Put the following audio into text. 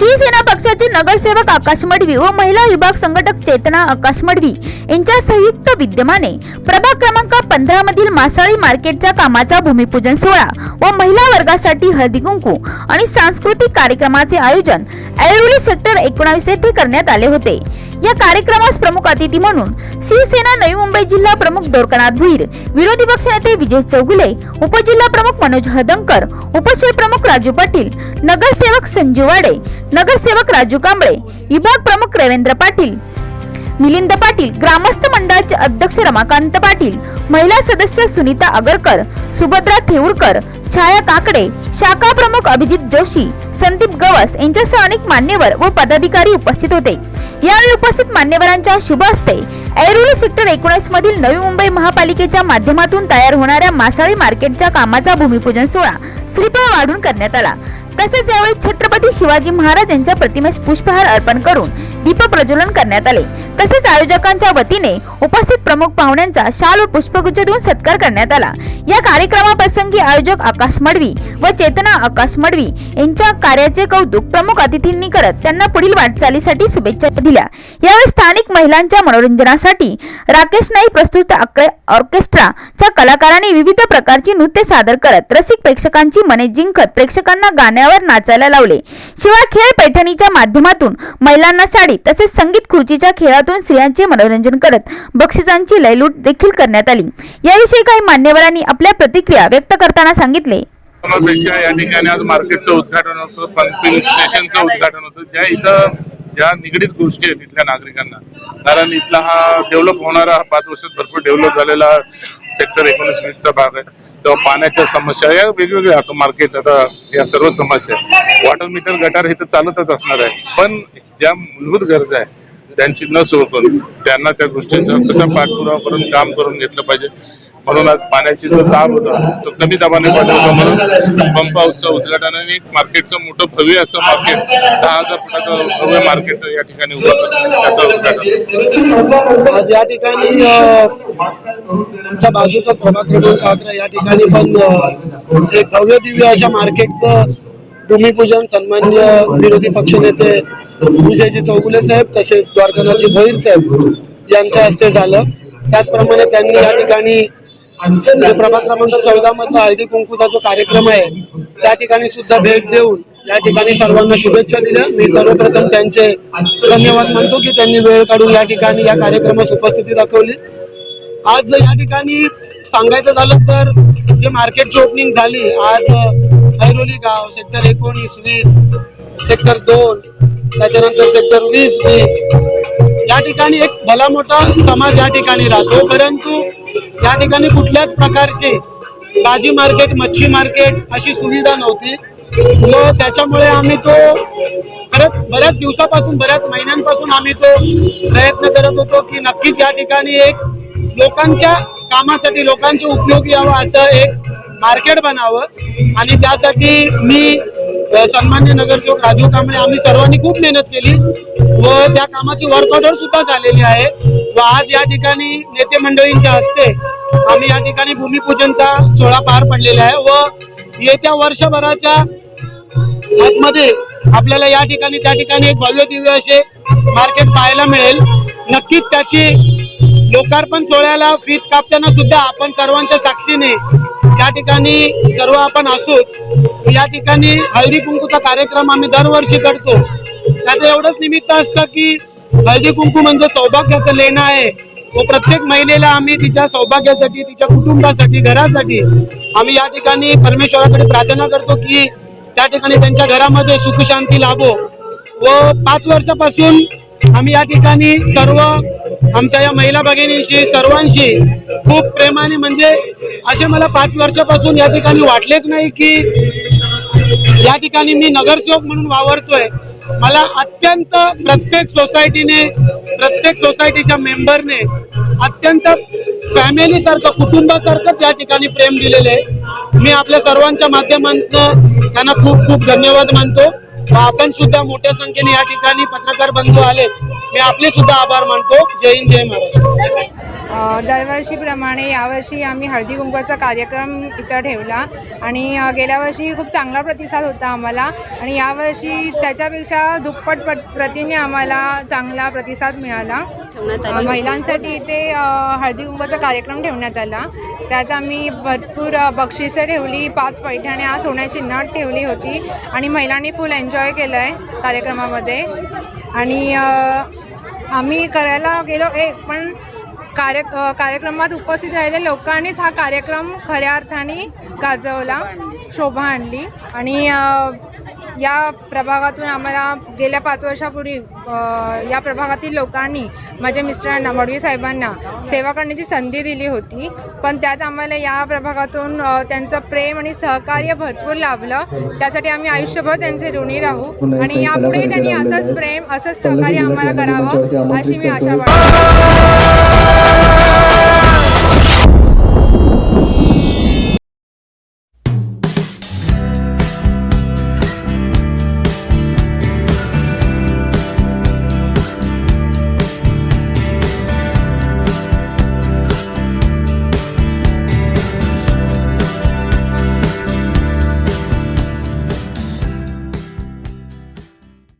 नगरसेवक आकाश मडवी व महिला विभाग संघटक चेतना आकाश मडवी यांच्या संयुक्त विद्यमाने प्रभाग क्रमांक पंधरा मधील मासाळी मार्केटच्या कामाचा भूमिपूजन सोहळा व महिला वर्गासाठी हळदी कुंकू आणि सांस्कृतिक कार्यक्रमाचे आयोजन ऐरोली सेक्टर एकोणावीस येथे करण्यात आले होते. या कार्यक्रमास प्रमुख अतिथी म्हणून शिवसेना नवी मुंबई जिल्हा प्रमुख दोरकनाथ भुईर विरोधी पक्षनेते विजय चौगुले उपजिल्हा प्रमुख मनोज हळदंकर उपशहर प्रमुख राजू पाटील नगरसेवक संजू वाडे नगरसेवक राजू कांबळे विभाग प्रमुख रवींद्र पाटील मिलिंद पाटील ग्रामस्थ मंडळाचे अध्यक्ष रमाकांत पाटील महिला सदस्य सुनीता अगरकर सुभद्रा थेऊरकर छाया काकडे शाखा प्रमुख अभिजित जोशी संदीप गवस यांच्यासह अनेक मान्यवर व पदाधिकारी उपस्थित होते. यावेळी उपस्थित मान्यवरांच्या शुभ हस्ते ऐरोली सेक्टर एकोणीस मधील नवी मुंबई महापालिकेच्या माध्यमातून तयार होणाऱ्या मासाळी मार्केटच्या कामाचा भूमिपूजन सोहळा श्रीफळ वाढून करण्यात आला. तसेच यावेळी छत्रपती शिवाजी महाराज यांच्या प्रतिमेस पुष्पहार अर्पण करून दीप प्रज्वलन करण्यात आले. तसेच आयोजकांच्या वतीने उपस्थित प्रमुख पाहुण्यांचा शाल व पुष्पगुच्छ देऊन सत्कार करण्यात आला. या कार्यक्रमाप्रसंगी आयोजक आकाश मडवी व चेतना आकाश मडवी यांच्या कार्याचे कौतुक प्रमुख अतिथींनी करत त्यांना पुढील वाटचालीसाठी शुभेच्छा दिल्या. यावेळी स्थानिक महिलांच्या मनोरंजनासाठी राकेश नाईक प्रस्तुत ऑर्केस्ट्रा च्या कलाकारांनी विविध प्रकारची नृत्य सादर करत रसिक प्रेक्षकांची मने जिंकत प्रेक्षकांना गाण्यावर नाचायला लावले. शिवाय खेळ पैठणीच्या माध्यमातून महिलांना साडी तसेच संगीत खुर्चीच्या खेळातून स्त्रियांचे मनोरंजन करत बक्षिसांची लयलूट देखील करण्यात आली. याविषयी काही मान्यवरांनी आपल्या प्रतिक्रिया व्यक्त करताना सांगितले. पेक्षा या ठिकाणी आज मार्केटचं उद्घाटन होतं पंपिंग स्टेशनचं उद्घाटन होतं. ज्या इथं ज्या निगडीत गोष्टी आहेत इथल्या नागरिकांना. कारण इथला हा डेव्हलप होणारा हा पाच वर्षात भरपूर डेव्हलप झालेला सेक्टर एकोणीस वीसचा भाग आहे. तेव्हा पाण्याच्या समस्या या वेगवेगळ्या आता मार्केट आता या सर्व समस्या वॉटर मीटर गटार हे तर चालतच असणार आहे. पण ज्या मूलभूत गरजा आहे त्यांची न सोडून त्यांना त्या गोष्टींचा कसा पाठपुरावा करून काम करून घेतलं पाहिजे. म्हणून आज पाण्याची जो दाब होता तो कमी दाबाने पाठवतो म्हणून पंप हाऊसचं उद्घाटन एक मार्केटचं मोठं भव्य असं मार्केट दहा हजार फुटाचं भव्य मार्केट या ठिकाणी उभं त्याचं उद्घाटन. आज या ठिकाणी अ, आमच्या बाजूचा प्रभाग क्रमांक अकरा या ठिकाणी पण एक भव्य दिव्य अशा मार्केटचं भूमिपूजन सन्मान्य विरोधी पक्षनेते विजयजी चौगुले साहेब तसेच द्वारकानाथजी भोईर साहेब यांच्या हस्ते झालं. त्याचप्रमाणे त्यांनी या ठिकाणी जो प्रभाग क्रमांक चौदा मधला हळदी कुंकूचा जो कार्यक्रम आहे त्या ठिकाणी सुद्धा भेट देऊन या ठिकाणी सर्वांना शुभेच्छा दिल्या. मी सर्वप्रथम त्यांचे धन्यवाद मानतो की त्यांनी वेळ काढून या ठिकाणी या कार्यक्रमास उपस्थिती दाखवली. आज या ठिकाणी सांगायचं झालं तर जे मार्केटची ओपनिंग झाली आज ऐरोली गाव सेक्टर एकोणीस वीस सेक्टर दोन त्याच्यानंतर सेक्टर वीस बी या ठिकाणी एक भला मोठा समाज या ठिकाणी राहतो परंतु या ठिकाणी कुठल्याच प्रकारची भाजी मार्केट मच्छी मार्केट अशी सुविधा नव्हती. व त्याच्यामुळे आम्ही तो खरंच बऱ्याच दिवसापासून बऱ्याच महिन्यांपासून आम्ही तो प्रयत्न करत होतो की नक्कीच या ठिकाणी एक लोकांच्या कामासाठी लोकांच्या उपयोगी यावं असं एक मार्केट बनावं. आणि त्यासाठी मी सन्मान्य नगरसेवक राजीव कांबळे आम्ही सर्वांनी खूप मेहनत केली. व त्या कामाची वर्क ऑर्डर सुद्धा झालेली आहे. व आज या ठिकाणी नेते मंडळींच्या हस्ते आम्ही या ठिकाणी भूमिपूजनचा सोहळा पार पडलेला आहे व येत्या वर्षभराच्या आतमध्ये आपल्याला या ठिकाणी त्या ठिकाणी एक भव्य दिव्य असे मार्केट पाहायला मिळेल. नक्कीच त्याची लोकार्पण सोहळ्याला फीत कापताना सुद्धा आपण सर्वांच्या साक्षीने त्या ठिकाणी सर्व आपण असूच. या ठिकाणी हळदी कुंकूचा कार्यक्रम आम्ही दरवर्षी करतो. त्याचं एवढंच निमित्त असतं की हळदी कुंकू म्हणजे सौभाग्याचं लेणं आहे. व प्रत्येक महिलेला आम्ही तिच्या सौभाग्यासाठी तिच्या कुटुंबासाठी घरासाठी आम्ही या ठिकाणी परमेश्वराकडे प्रार्थना करतो की त्या ठिकाणी त्यांच्या घरामध्ये सुख शांती लाभो. व पाच वर्षापासून आम्ही या ठिकाणी सर्व आमच्या या महिला भगिनींशी सर्वांशी खूप प्रेमाने म्हणजे असे मला पाच वर्षापासून या ठिकाणी वाटलेच नाही की या ठिकाणी मी नगरसेवक म्हणून वावरतोय. मला अत्यंत प्रत्येक सोसायटीने प्रत्येक सोसायटीच्या मेंबरने अत्यंत फॅमिली सारखं कुटुंबासारखंच या ठिकाणी प्रेम दिलेले मी आपल्या सर्वांच्या माध्यमातून त्यांना खूप खूप धन्यवाद मानतो. आपण सुद्धा मोठ्या संख्येने या ठिकाणी पत्रकार बंधू आले. मी आपले सुद्धा आभार मानतो. जय हिंद जय महाराष्ट्र. दरवर्षीप्रमाणे यावर्षी आम्ही हळदी कुंकवाचा कार्यक्रम इथं ठेवला. आणि गेल्या वर्षी खूप चांगला प्रतिसाद होता आम्हाला. आणि यावर्षी त्याच्यापेक्षा दुप्पट पट प्रतीने आम्हाला चांगला प्रतिसाद मिळाला. महिलांसाठी इथे हळदी कुंकवाचा कार्यक्रम ठेवण्यात आला. त्यात आम्ही भरपूर बक्षिसं ठेवली पाच पैठण्या सोन्याची नट ठेवली होती. आणि महिलांनी फुल एन्जॉय केलं आहे कार्यक्रमामध्ये. आणि आम्ही करायला गेलो एक पण कार्य कार्यक्रमात उपस्थित राहिलेल्या लोकांनीच हा कार्यक्रम खऱ्या अर्थाने गाजवला शोभा आणली. आणि या प्रभागातून आम्हाला गेल्या पाच वर्षापूर्वी या प्रभागातील लोकांनी माझ्या मिस्टरांना मडवी साहेबांना सेवा करण्याची संधी दिली होती. पण त्यात आम्हाला या प्रभागातून त्यांचं प्रेम आणि सहकार्य भरपूर लाभलं. त्यासाठी आम्ही आयुष्यभर त्यांचे ऋणी राहू. आणि यापुढे त्यांनी असंच प्रेम असंच सहकार्य आम्हाला करावं अशी मी आशा बाळगते. Yeah!